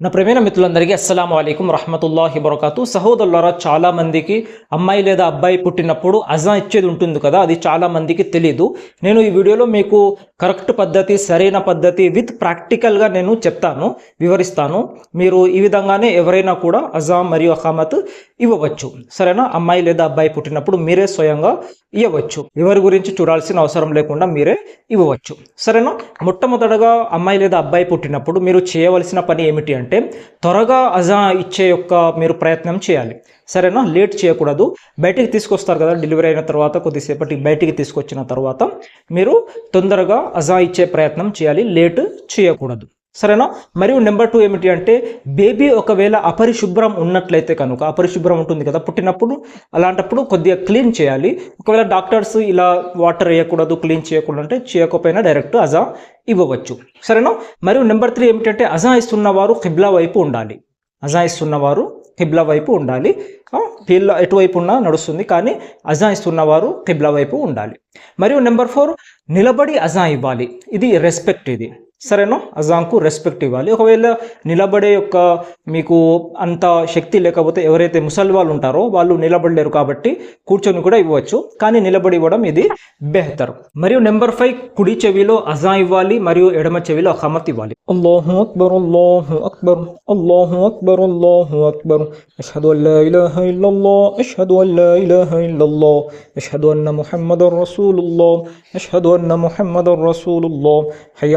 నా ప్రేమైన మిత్రులందరికీ అస్సలం అయికం రహమతుల్లాహి బరకాతు సహోదరులరా చాలా మందికి అమ్మాయి లేదా అబ్బాయి పుట్టినప్పుడు అజా ఇచ్చేది ఉంటుంది కదా అది చాలా మందికి తెలీదు. నేను ఈ వీడియోలో మీకు కరెక్ట్ పద్ధతి సరైన పద్ధతి విత్ ప్రాక్టికల్గా నేను చెప్తాను వివరిస్తాను. మీరు ఈ విధంగానే ఎవరైనా కూడా అజా మరియు అహామత్ ఇవ్వవచ్చు. సరేనా? అమ్మాయి లేదా అబ్బాయి పుట్టినప్పుడు మీరే స్వయంగా ఇవ్వవచ్చు. ఎవరి గురించి చూడాల్సిన అవసరం లేకుండా మీరే ఇవ్వవచ్చు. సరేనా? మొట్టమొదటగా అమ్మాయి లేదా అబ్బాయి పుట్టినప్పుడు మీరు చేయవలసిన పని ఏమిటి అంటే త్వరగా అజా ఇచ్చే యొక్క మీరు ప్రయత్నం చేయాలి. సరేనా? లేట్ చేయకూడదు. బయటికి తీసుకొస్తారు కదా డెలివరీ అయిన తర్వాత కొద్దిసేపటి బయటికి తీసుకొచ్చిన తర్వాత మీరు తొందరగా అజా ఇచ్చే ప్రయత్నం చేయాలి. లేట్ చేయకూడదు. సరేనా? మరియు నెంబర్ టూ ఏమిటి అంటే బేబీ ఒకవేళ అపరిశుభ్రం ఉన్నట్లయితే కనుక అపరిశుభ్రం ఉంటుంది కదా పుట్టినప్పుడు అలాంటప్పుడు కొద్దిగా క్లీన్ చేయాలి. ఒకవేళ డాక్టర్స్ ఇలా వాటర్ వేయకూడదు క్లీన్ చేయకూడదు అంటే చేయకపోయినా డైరెక్ట్ అజా ఇవ్వవచ్చు. సరేనా? మరియు నెంబర్ త్రీ ఏమిటంటే అజా ఇస్తున్న వారు కిబ్లా వైపు ఉండాలి. అజా ఇస్తున్న వారు కిబ్లా వైపు ఉండాలి. వీళ్ళ ఎటువైపు ఉన్నా నడుస్తుంది కానీ అజా ఇస్తున్న వారు కిబ్లా వైపు ఉండాలి. మరియు నెంబర్ ఫోర్ నిలబడి అజా ఇవ్వాలి. ఇది రెస్పెక్ట్ ఇది. సరేనా? అజాంకు రెస్పెక్ట్ ఇవ్వాలి. ఒకవేళ నిలబడే యొక్క మీకు అంత శక్తి లేకపోతే ఎవరైతే ముసలి వాళ్ళు ఉంటారో వాళ్ళు నిలబడలేరు కాబట్టి కూర్చొని కూడా ఇవ్వచ్చు. కానీ నిలబడి ఇవ్వడం ఇది బెహతర్ మరియు నెంబర్ ఫైవ్ కుడి చెవిలో అజా ఇవ్వాలి మరియు ఎడమ చెవిలో హమత్ ఇవ్వాలి. అల్లాహు అక్బర్ అల్లాహు అక్బర్ అల్లాహు అక్బర్ అల్లాహు అక్బర్. అష్హదు అన్ ఇలాహ ఇల్లల్లాహ్ అష్హదు అన్ ఇలాహ ఇల్లల్లాహ్. అష్హదు అన్న ముహమ్మదర్ రసూలుల్లాహ్ అష్హదు అన్న ముహమ్మదర్ రసూలుల్లాహ్. హయ్య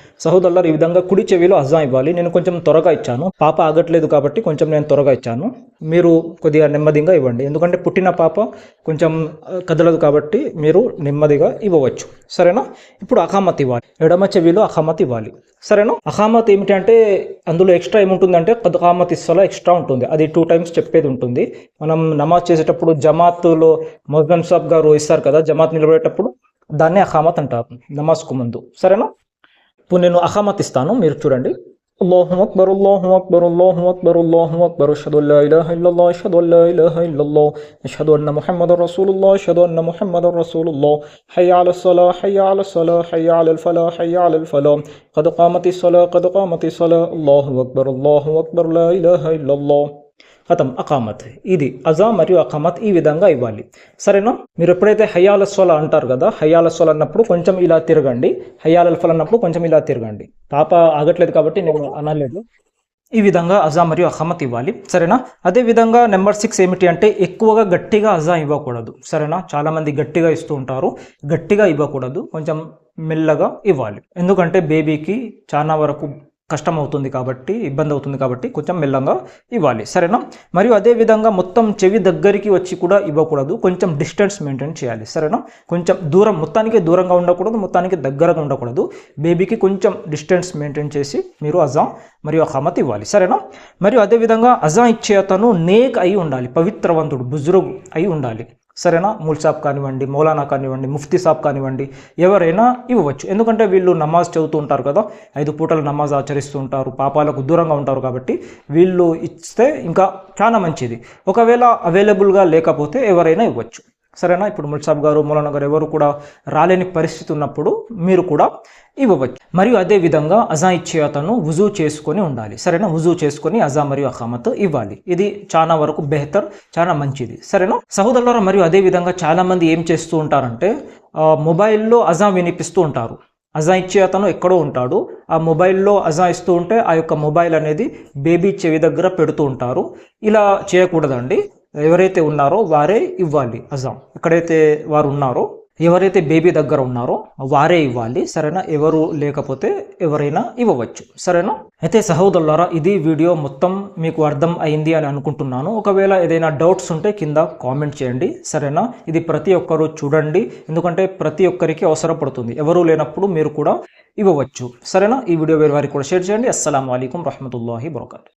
సహోదరులారు ఈ విధంగా కుడి చెవిలో అజా ఇవ్వాలి. నేను కొంచెం త్వరగా ఇచ్చాను. పాప ఆగట్లేదు కాబట్టి కొంచెం నేను త్వరగా ఇచ్చాను. మీరు కొద్దిగా నెమ్మదిగా ఇవ్వండి. ఎందుకంటే పుట్టిన పాప కొంచెం కదలదు కాబట్టి మీరు నెమ్మదిగా ఇవ్వవచ్చు. సరేనా? ఇప్పుడు అఖామత్ ఇవ్వాలి. ఎడమ చెవిలో అఖామత్ ఇవ్వాలి. సరేనా? అఖామత్ ఏమిటి అంటే అందులో ఎక్స్ట్రా ఏముంటుందంటే కదుఖామత్ అఖామత్ ఎక్స్ట్రా ఉంటుంది. అది టూ టైమ్స్ చెప్పేది ఉంటుంది. మనం నమాజ్ చేసేటప్పుడు జమాత్లో మొజన్ సాబ్ గారు ఇస్తారు కదా జమాత్ నిలబడేటప్పుడు దాన్నే అఖామత్ అంటారు. నమాజ్కు ముందు. సరేనా? ఇప్పుడు నేను అహమత్ ఇస్తాను మీరు చూడండి అల్లాహు అక్బర్ అల్లాహు అక్బర్ అల్లాహు అక్బర్ అల్లాహు అక్బర్ అష్హదు అల్లా ఇలాహ ఇల్లల్లాహ్ అష్హదు అల్లా ఇలాహ ఇల్లల్లాహ్ అష్హదు అన్న ముహమ్మదర్ రసూలుల్లాహ్ అష్హదు అన్న ముహమ్మదర్ రసూలుల్లాహ్ హయ్య అల సలా హయ్య అల సలా హయ్య అల ఫలా హయ్య అల ఫలా قد قامت الصلاة قد قامت الصلاة الله أكبر الله أكبر لا إله إلا الله ఖతం అకామత్. ఇది అజా మరియు అకామత్ ఈ విధంగా ఇవ్వాలి. సరేనా? మీరు ఎప్పుడైతే హయాల సోల అంటారు కదా హయాల సోల అన్నప్పుడు కొంచెం ఇలా తిరగండి. హయాల ఫల్ అన్నప్పుడు కొంచెం ఇలా తిరగండి. పాప ఆగట్లేదు కాబట్టి నేను అనలేదు. ఈ విధంగా అజా మరియు అహమత్ ఇవ్వాలి. సరేనా? అదే విధంగా నెంబర్ సిక్స్ ఏమిటి అంటే ఎక్కువగా గట్టిగా అజా ఇవ్వకూడదు. సరేనా? చాలామంది గట్టిగా ఇస్తూ ఉంటారు. గట్టిగా ఇవ్వకూడదు. కొంచెం మెల్లగా ఇవ్వాలి. ఎందుకంటే బేబీకి చాలా వరకు కష్టం అవుతుంది కాబట్టి ఇబ్బంది అవుతుంది కాబట్టి కొంచెం మెల్లంగా ఇవ్వాలి. సరేనా? మరియు అదే విధంగా మొత్తం చెవి దగ్గరికి వచ్చి కూడా ఇవ్వకూడదు. కొంచెం డిస్టెన్స్ మెయింటైన్ చేయాలి. సరేనా? కొంచెం దూరం మొత్తానికి దూరంగా ఉండకూడదు మొత్తానికి దగ్గరగా ఉండకూడదు. బేబీకి కొంచెం డిస్టెన్స్ మెయింటైన్ చేసి మీరు అజాం మరియు అహమత్ ఇవ్వాలి. సరేనా? మరియు అదేవిధంగా అజాం ఇచ్చే అతను నేక్ అయి ఉండాలి పవిత్రవంతుడు బుజురుగు అయి ఉండాలి. సరేనా? మూల్ సాబ్ కానివ్వండి మౌలానా కానివ్వండి ముఫ్తీ సాబ్ కానివ్వండి ఎవరైనా ఇవ్వవచ్చు ఎందుకంటే వీళ్ళు నమాజ్ చదువుతూ ఉంటారు కదా ఐదు పూటలు నమాజ్ ఆచరిస్తూ ఉంటారు పాపాలకు దూరంగా ఉంటారు కాబట్టి వీళ్ళు ఇస్తే ఇంకా చాలా మంచిది. ఒకవేళ అవైలబుల్గా లేకపోతే ఎవరైనా ఇవ్వచ్చు. సరేనా? ఇప్పుడు ముల్సాబ్ గారు మౌలానా గారు ఎవరు కూడా రాలేని పరిస్థితి ఉన్నప్పుడు మీరు కూడా ఇవ్వవచ్చు. మరియు అదే విధంగా అజా ఇచ్చే అతను వుజూ చేసుకొని ఉండాలి. సరేనా? వుజూ చేసుకొని అజా మరియు అఖామత్ ఇవ్వాలి. ఇది చాలా వరకు బెహతర్ చాలా మంచిది. సరేనా? సహోదరులారా మరియు అదే విధంగా ఏం చేస్తూ ఉంటారంటే మొబైల్లో అజా వినిపిస్తూ ఉంటారు. అజా ఇచ్చే అతను ఎక్కడో ఉంటాడు. ఆ మొబైల్లో అజా ఇస్తూ ఉంటే ఆ యొక్క మొబైల్ అనేది బేబీ చెవి దగ్గర పెడుతూ ఉంటారు. ఇలా చేయకూడదండి. ఎవరైతే ఉన్నారో వారే ఇవ్వాలి. అజాం. ఎక్కడైతే వారు ఉన్నారో ఎవరైతే బేబీ దగ్గర ఉన్నారో వారే ఇవ్వాలి. సరేనా? ఎవరు లేకపోతే ఎవరైనా ఇవ్వవచ్చు. సరేనా? అయితే సహోదరులారా ఇది వీడియో మొత్తం మీకు అర్థం అయింది అని అనుకుంటున్నాను. ఒకవేళ ఏదైనా డౌట్స్ ఉంటే కింద కామెంట్ చేయండి. సరేనా? ఇది ప్రతి ఒక్కరు చూడండి. ఎందుకంటే ప్రతి ఒక్కరికి అవసరపడుతుంది. ఎవరు లేనప్పుడు మీరు కూడా ఇవ్వవచ్చు. సరేనా? ఈ వీడియో వేరే వారికి కూడా షేర్ చేయండి. అస్సలం అయికం రహమతుల్లాహి బ్రోకర్